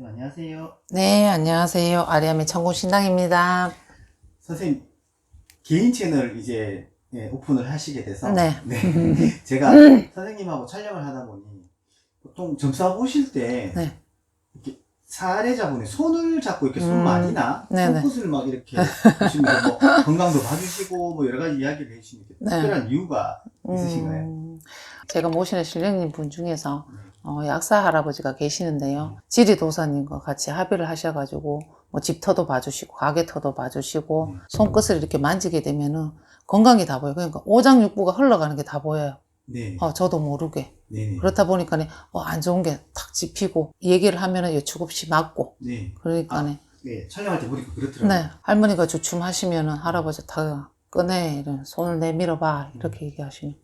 네, 안녕하세요. 네, 안녕하세요. 아리아미 천국신당입니다. 선생님, 개인 채널 이제 예, 오픈을 하시게 돼서. 네. 제가 선생님하고 촬영을 하다 보니 보통 점사 보실 때 네. 이렇게 사례자분의 손을 잡고 이렇게 손 음, 많이나 네네. 손끝을 막 이렇게 보시면서 뭐 건강도 봐주시고 뭐 여러 가지 이야기를 해주시는 게 네. 특별한 이유가 있으신가요? 음, 제가 모시는 신령님 분 중에서 어, 약사 할아버지가 계시는데요. 지리도사님과 같이 합의를 하셔가지고 뭐 집터도 봐주시고 가게터도 봐주시고 음. 손끝을 이렇게 만지게 되면은 건강이 다 보여요. 그러니까 오장육부가 흘러가는 게 다 보여요. 네. 어, 저도 모르게. 네네. 그렇다 보니까 어, 안 좋은 게탁 집히고 얘기를 하면은 여축 없이 맞고 네. 그러니까 네. 촬영할 때 보니까 그렇더라고요. 네, 할머니가 주춤하시면은 할아버지 다 꺼내, 이런 손을 내밀어 봐, 이렇게 얘기하시면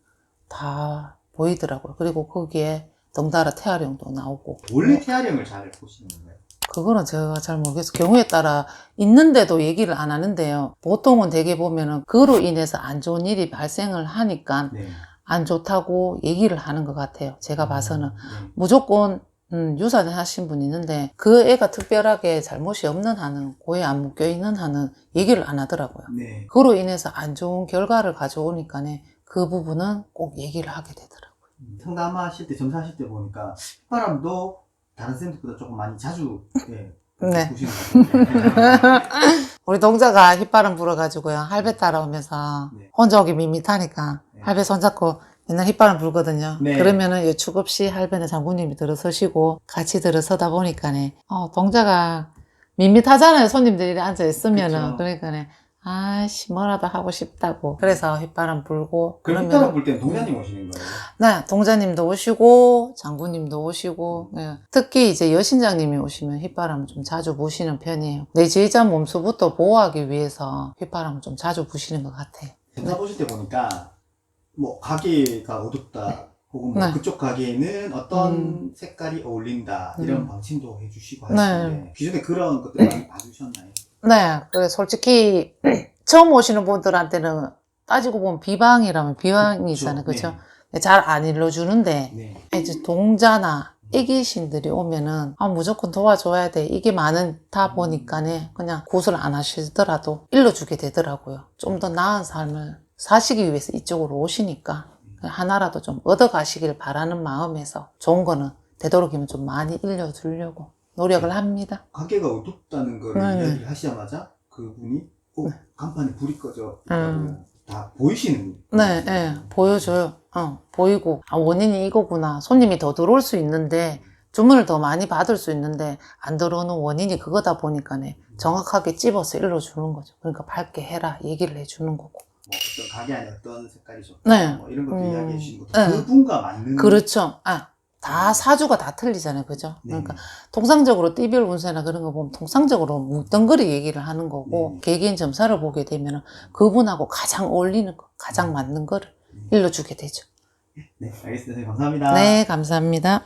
다 보이더라고요. 그리고 거기에 덩달아 태아령도 나오고. 원래 태아령을 잘 보시는 건가요? 그거는 제가 잘 모르겠어요. 경우에 따라 있는데도 얘기를 안 하는데요. 보통은 대개 보면은 그로 인해서 안 좋은 일이 발생을 하니까 네. 안 좋다고 얘기를 하는 것 같아요. 제가 봐서는. 네. 무조건 음, 유산을 하신 분이 있는데 그 애가 특별하게 잘못이 없는 한은 고에 안 묶여 있는 한은 얘기를 안 하더라고요. 네. 그로 인해서 안 좋은 결과를 가져오니까네 그 부분은 꼭 얘기를 하게 되더라고요. 음, 상담하실 때 점사하실 때 보니까 휘바람도 다른 쌤들보다 조금 많이 자주 예, 네. 보시는 것 같아요. 우리 동자가 휘바람 불어가지고요 할배 따라오면서 네. 혼자 오기 밋밋하니까 네. 할배 손잡고 맨날 휘바람 불거든요. 네. 그러면은 여축 없이 할배는 장군님이 들어서시고 같이 들어서다 보니까네 어, 동자가 밋밋하잖아요. 손님들이 앉아 있으면은. 그러니까네 아씨 뭐라도 하고 싶다고 그래서 휘바람 불고 그럼 그러면 휘바람 불 때는 동자님 오시는 거예요? 네, 동자님도 오시고, 장군님도 오시고, 예. 특히 이제 여신장님이 오시면 휘바람을 좀 자주 부시는 편이에요. 내 제자 몸수부터 보호하기 위해서 휘바람을 좀 자주 부시는 것 같아요. 점사 보실 때 보니까 뭐 가게가 어둡다 혹은 뭐 네. 그쪽 가게에는 어떤 음. 색깔이 어울린다 이런 음. 방침도 해주시고 네. 하시는데 기존에 그런 것들 많이 봐주셨나요? 네, 그래 솔직히 처음 오시는 분들한테는 따지고 보면 비방이라면 비방이잖아요. 그렇죠? 잘안 일러주는데 네. 이제 동자나 애기신들이 오면은 아 무조건 도와줘야 돼. 이게 많다 보니까네 그냥 굿을 안 하시더라도 일러주게 되더라고요. 좀 더 나은 삶을 사시기 위해서 이쪽으로 오시니까 하나라도 좀 얻어가시길 바라는 마음에서 좋은 거는 되도록이면 좀 많이 일려주려고 노력을 합니다 가게가 어둡다는 걸 네, 네. 이야기를 하시자마자 그분이 어, 간판에 불이 꺼져 음. 다 보이시는 네? 네, 보여줘요. 어, 보이고, 아, 원인이 이거구나. 손님이 더 들어올 수 있는데, 주문을 더 많이 받을 수 있는데, 안 들어오는 원인이 그거다 보니까네, 정확하게 찝어서 일러주는 거죠. 그러니까 밝게 해라. 얘기를 해주는 거고. 뭐 어떤 가게 안에 어떤 색깔이 좋다 네. 뭐 이런 것도 음. 이야기해 주신 것도 네. 그분과 맞는 그렇죠. 아, 다 사주가 다 틀리잖아요. 그죠? 네. 그러니까, 통상적으로 띠별 운세나 그런 거 보면 통상적으로 뭉덩그리 얘기를 하는 거고, 네. 개개인 점사를 보게 되면 그분하고 가장 어울리는 거, 가장 맞는 거를 일러주게 되죠. 네 알겠습니다 감사합니다 네, 감사합니다.